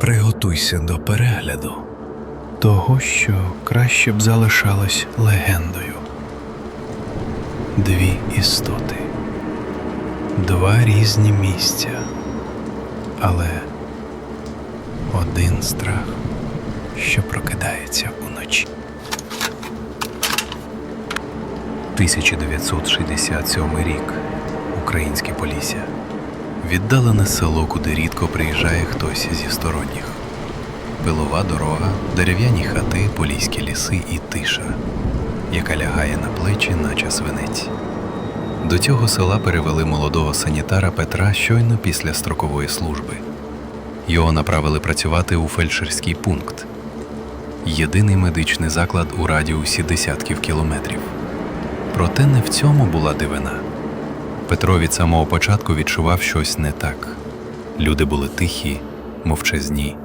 Приготуйся до перегляду того, що краще б залишалось легендою. Дві істоти, два різні місця, але один страх, що прокидається уночі. 1967 рік. Українське Полісся. Віддалене село, куди рідко приїжджає хтось зі сторонніх. Пилова дорога, дерев'яні хати, поліські ліси і тиша, яка лягає на плечі, наче свинець. До цього села перевели молодого санітара Петра щойно після строкової служби. Його направили працювати у фельдшерський пункт єдиний медичний заклад у радіусі десятків кілометрів. Проте не в цьому була дивина. Петро від самого початку відчував щось не так. Люди були тихі, мовчазні.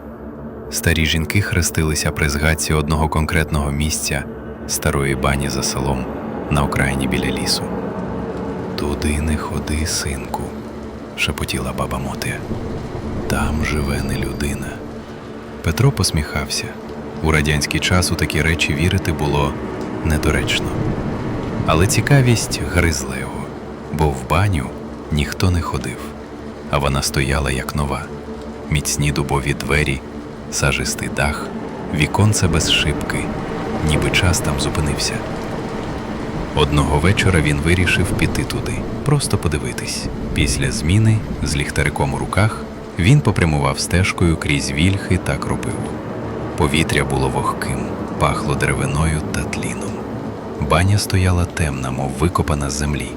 Старі жінки хрестилися при згадці одного конкретного місця старої бані за селом на окраїні біля лісу. Туди не ходи, синку, шепотіла баба Мотя. Там живе не людина. Петро посміхався. У радянський час у такі речі вірити було недоречно. Але цікавість гризла його, бо в баню ніхто не ходив, а вона стояла як нова, міцні дубові двері, сажистий дах, віконце без шибки, ніби час там зупинився. Одного вечора він вирішив піти туди, просто подивитись. Після зміни, з ліхтариком у руках, він попрямував стежкою крізь вільхи та кропиву. Повітря було вогким, пахло деревиною та тліном. Баня стояла темна, мов викопана з землі.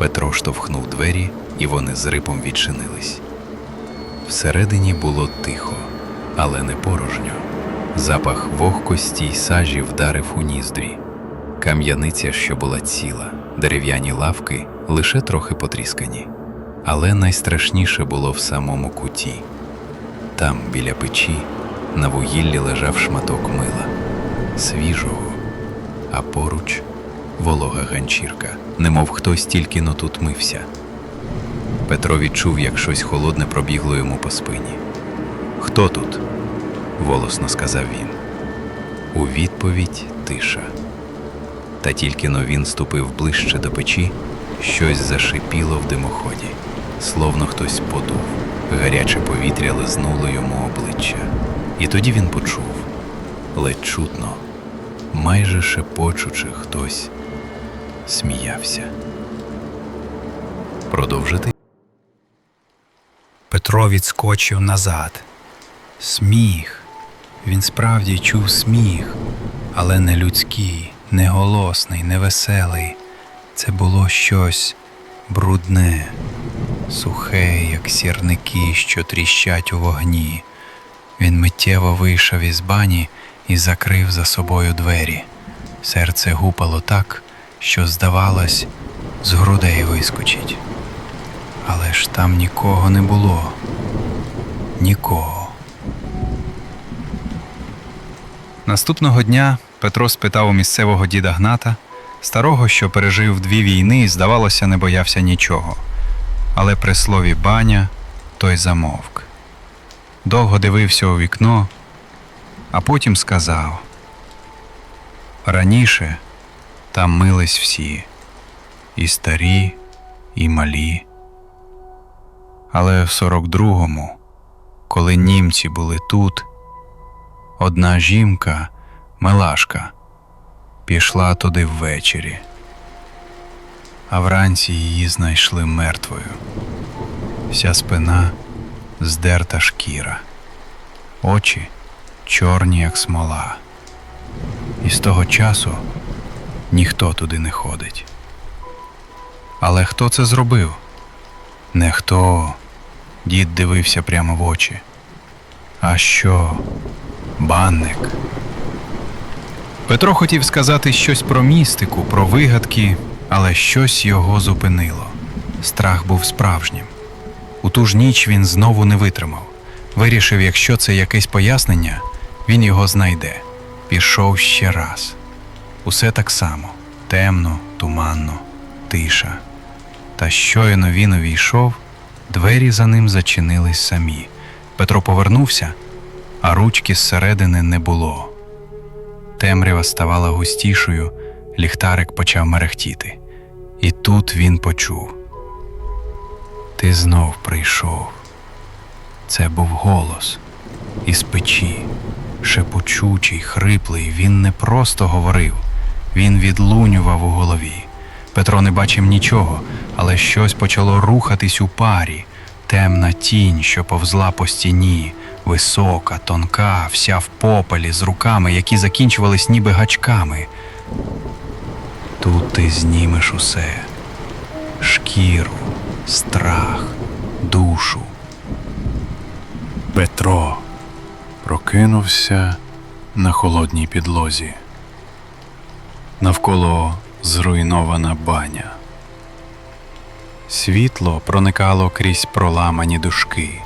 Петро штовхнув двері, і вони з рипом відчинились. Всередині було тихо, але не порожньо. Запах вогкості й сажі вдарив у ніздрі. Кам'яниця, що була ціла, дерев'яні лавки лише трохи потріскані. Але найстрашніше було в самому куті. Там, біля печі, на вугіллі лежав шматок мила, свіжого, а поруч волога ганчірка, немов хтось тільки но тут мився. Петро відчув, як щось холодне пробігло йому по спині. Хто тут? волосно сказав він. У відповідь тиша. Та тільки но він ступив ближче до печі, щось зашипіло в димоході, словно хтось подув. Гаряче повітря лизнуло йому обличчя. І тоді він почув ледь чутно, майже шепочучи хтось сміявся. Продовжити. Петро відскочив назад. Сміх. Він справді чув сміх, але не людський, не голосний, не веселий. Це було щось брудне, сухе, як сірники, що тріщать у вогні. Він миттєво вийшов із бані і закрив за собою двері. Серце гупало так, що, здавалось, з грудей вискочить. Але ж там нікого не було. Нікого. Наступного дня Петро спитав у місцевого діда Гната, старого, що пережив дві війни і, здавалося, не боявся нічого. Але при слові баня той замовк. Довго дивився у вікно, а потім сказав: Раніше там мились всі, і старі, і малі. Але в 42-му, коли німці були тут, одна жінка, Мелашка, пішла туди ввечері, а вранці її знайшли мертвою. Вся спина здерта шкіра, очі чорні, як смола. І з того часу ніхто туди не ходить. Але хто це зробив? Не хто. Дід дивився прямо в очі. А що? Банник. Петро хотів сказати щось про містику, про вигадки, але щось його зупинило. Страх був справжнім. У ту ж ніч він знову не витримав. Вирішив, якщо це якесь пояснення, він його знайде. Пішов ще раз. Усе так само темно, туманно, тиша. Та щойно він увійшов, двері за ним зачинились самі. Петро повернувся, а ручки зсередини не було. Темрява ставала густішою, ліхтарик почав мерехтіти. І тут він почув. Ти знов прийшов. Це був голос із печі, шепочучий, хриплий. Він не просто говорив, він відлунював у голові. Петро не бачив нічого, але щось почало рухатись у парі. Темна тінь, що повзла по стіні, висока, тонка, вся в попелі, з руками, які закінчувались ніби гачками. Тут ти знімеш усе шкіру, страх, душу. Петро прокинувся на холодній підлозі. Навколо зруйнована баня. Світло проникало крізь проламані дужки.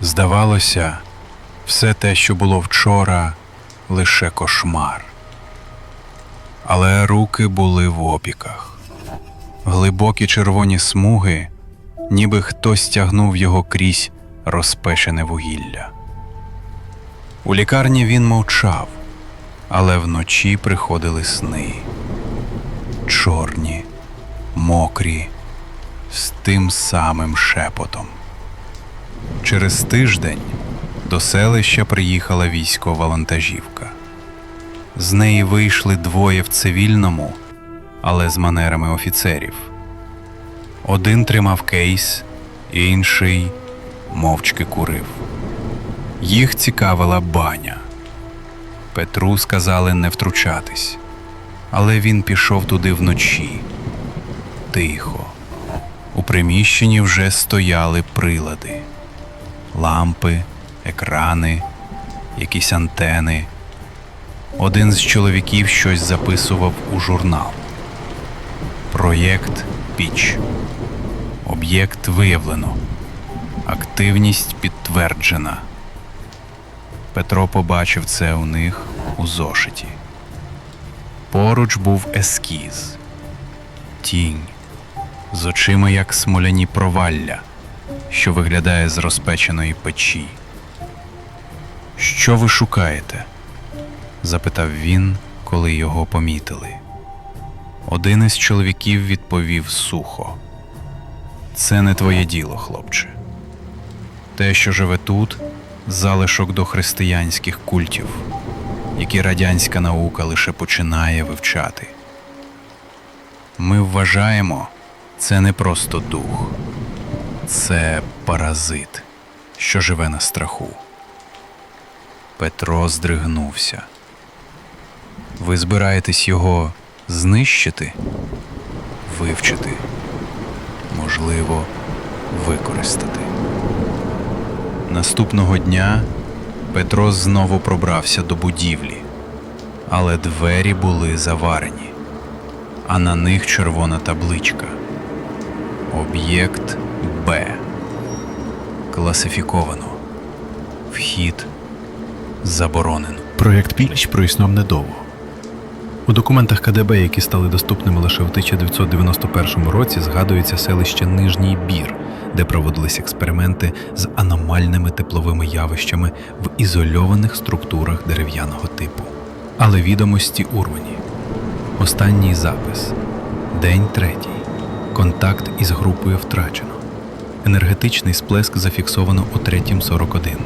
Здавалося, все те, що було вчора, лише кошмар. Але руки були в опіках. Глибокі червоні смуги, ніби хтось тягнув його крізь розпечене вугілля. У лікарні він мовчав, але вночі приходили сни. Чорні, мокрі, з тим самим шепотом. Через тиждень до селища приїхала військова вантажівка. З неї вийшли двоє в цивільному, але з манерами офіцерів. Один тримав кейс, інший мовчки курив. Їх цікавила баня. Петру сказали не втручатись, але він пішов туди вночі. Тихо. У приміщенні вже стояли прилади, лампи, екрани, якісь антени. Один з чоловіків щось записував у журнал. Проєкт Піч. Об'єкт виявлено. Активність підтверджена. Петро побачив це у них у зошиті. Поруч був ескіз, тінь, з очима як смоляні провалля, що виглядає з розпеченої печі. Що ви шукаєте? запитав він, коли його помітили. Один із чоловіків відповів сухо: Це не твоє діло, хлопче. Те, що живе тут, залишок до християнських культів, які радянська наука лише починає вивчати. Ми вважаємо, це не просто дух, це паразит, що живе на страху. Петро здригнувся. Ви збираєтесь його знищити, вивчити, можливо, використати. Наступного дня Петро знову пробрався до будівлі, але двері були заварені, а на них червона табличка. Об'єкт Б. Класифіковано. Вхід заборонено. Проєкт Піч проіснував недовго. У документах КДБ, які стали доступними лише в 1991 році, згадується селище Нижній Бір, де проводились експерименти з аномальними тепловими явищами в ізольованих структурах дерев'яного типу. Але відомості урвані. Останній запис. День третій. Контакт із групою втрачено. Енергетичний сплеск зафіксовано о 3.41.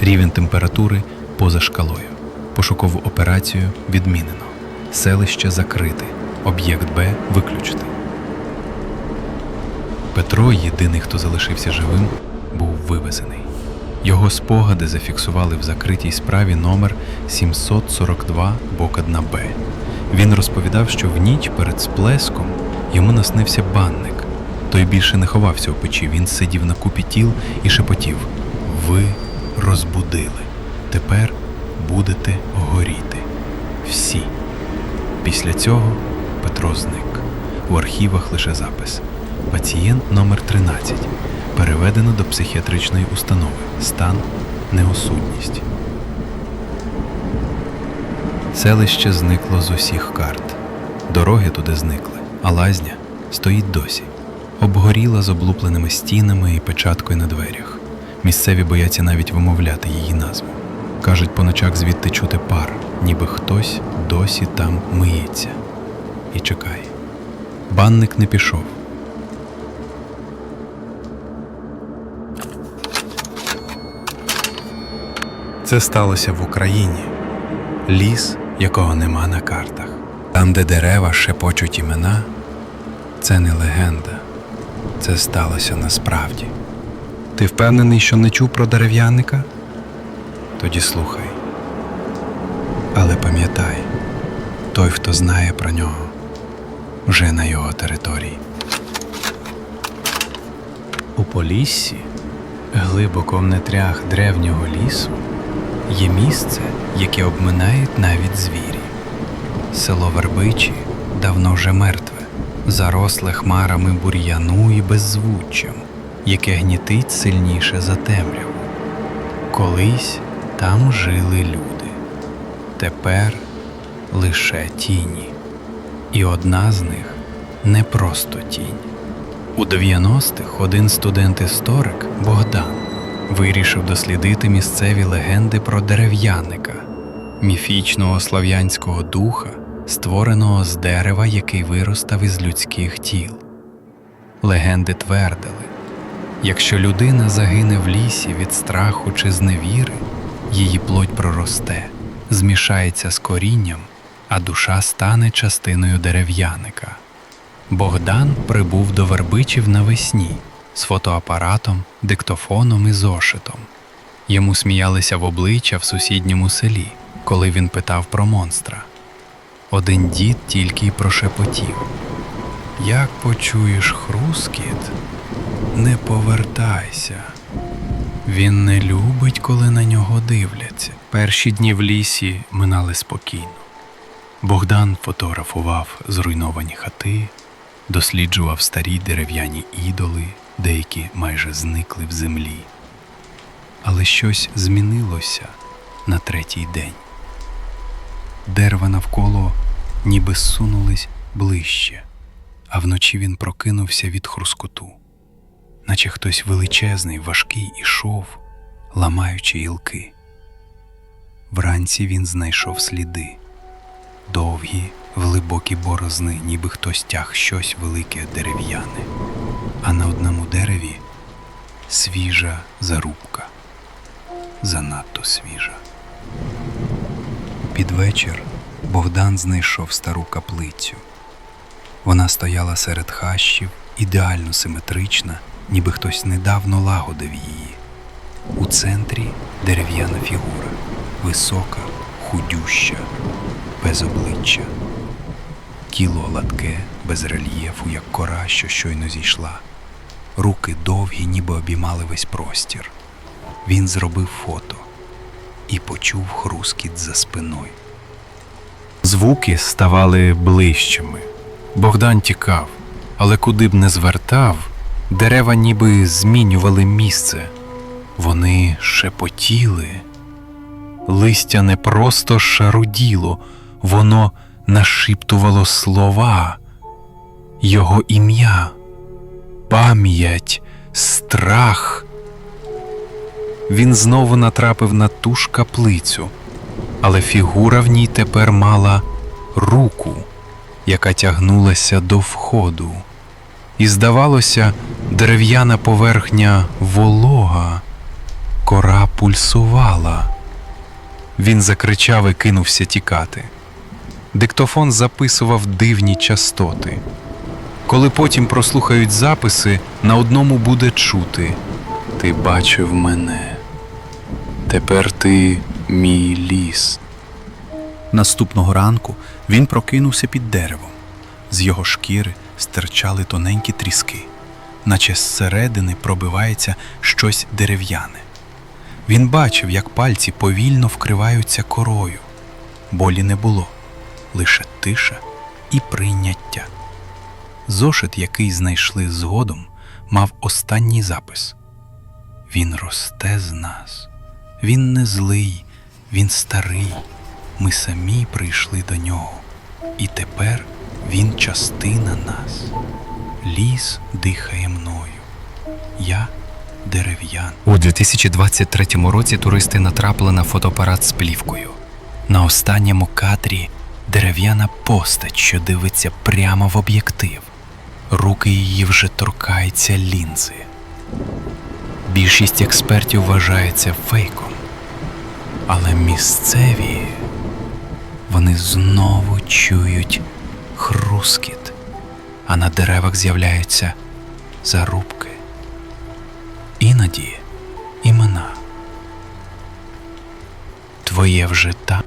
Рівень температури поза шкалою. Пошукову операцію відмінено. Селище закрите. Об'єкт Б виключити. Петро, єдиний, хто залишився живим, був вивезений. Його спогади зафіксували в закритій справі номер 742 бок 1 Б. Він розповідав, що в ніч перед сплеском йому наснився банник. Той більше не ховався у печі, він сидів на купі тіл і шепотів: Ви розбудили. Тепер будете горіти. Всі. Після цього Петро зник. У архівах лише запис. Пацієнт номер 13 переведено до психіатричної установи. Стан неосудність. Селище зникло з усіх карт. Дороги туди зникли, а лазня стоїть досі. Обгоріла з облупленими стінами і печаткою на дверях. Місцеві бояться навіть вимовляти її назву. Кажуть, по ночах звідти чути пар, ніби хтось досі там миється і чекає. Банник не пішов. Це сталося в Україні. Ліс, якого нема на картах. Там, де дерева шепочуть імена, це не легенда. Це сталося насправді. Ти впевнений, що не чув про дерев'яника? Тоді слухай. Але пам'ятай, той, хто знає про нього, вже на його території. У Поліссі, глибоко в нетрях древнього лісу, є місце, яке обминають навіть звірі. Село Вербичі давно вже мертве, заросле хмарами бур'яну і беззвуччям, яке гнітить сильніше за темряву. Колись там жили люди, тепер лише тіні. І одна з них не просто тінь. У 90-х один студент-історик Богдан вирішив дослідити місцеві легенди про дерев'яника, міфічного слав'янського духа, створеного з дерева, який виростав із людських тіл. Легенди твердили, якщо людина загине в лісі від страху чи зневіри, її плоть проросте, змішається з корінням, а душа стане частиною дерев'яника. Богдан прибув до Вербичів навесні з фотоапаратом, диктофоном і зошитом. Йому сміялися в обличчя в сусідньому селі, коли він питав про монстра. Один дід тільки й прошепотів: Як почуєш хрускіт, не повертайся. Він не любить, коли на нього дивляться. Перші дні в лісі минали спокійно. Богдан фотографував зруйновані хати, досліджував старі дерев'яні ідоли, деякі майже зникли в землі. Але щось змінилося на третій день. Дерева навколо ніби сунулись ближче, а вночі він прокинувся від хрускоту, наче хтось величезний, важкий ішов, ламаючи гілки. Вранці він знайшов сліди довгі, глибокі борозни, ніби хтось тяг щось велике дерев'яне, а на одному дереві свіжа зарубка, занадто свіжа. Під вечір Богдан знайшов стару каплицю. Вона стояла серед хащів, ідеально симетрична, ніби хтось недавно лагодив її. У центрі дерев'яна фігура, висока, худюща, без обличчя. Тіло гладке, без рельєфу, як кора, що щойно зійшла. Руки довгі, ніби обіймали весь простір. Він зробив фото і почув хрускіт за спиною. Звуки ставали ближчими. Богдан тікав, але куди б не звертав, дерева ніби змінювали місце. Вони шепотіли. Листя не просто шаруділо, воно нашіптувало слова, його ім'я, пам'ять, страх. Він знову натрапив на ту ж каплицю, але фігура в ній тепер мала руку, яка тягнулася до входу. І, здавалося, дерев'яна поверхня волога, кора пульсувала. Він закричав і кинувся тікати. Диктофон записував дивні частоти. Коли потім прослухають записи, на одному буде чути Ти бачив мене. Тепер ти мій ліс. Наступного ранку він прокинувся під деревом. З його шкіри стирчали тоненькі тріски, наче зсередини пробивається щось дерев'яне. Він бачив, як пальці повільно вкриваються корою. Болі не було, лише тиша і прийняття. Зошит, який знайшли згодом, мав останній запис. Він росте з нас. Він не злий, він старий. Ми самі прийшли до нього. І тепер він частина нас. Ліс дихає мною. Я дерев'ян. У 2023 році туристи натрапили на фотоапарат з плівкою. На останньому кадрі дерев'яна постать, що дивиться прямо в об'єктив. Руки її вже торкаються лінзи. Більшість експертів вважає це фейком. Але місцеві вони знову чують хрускіт, а на деревах з'являються зарубки. Іноді імена. Твоє вже та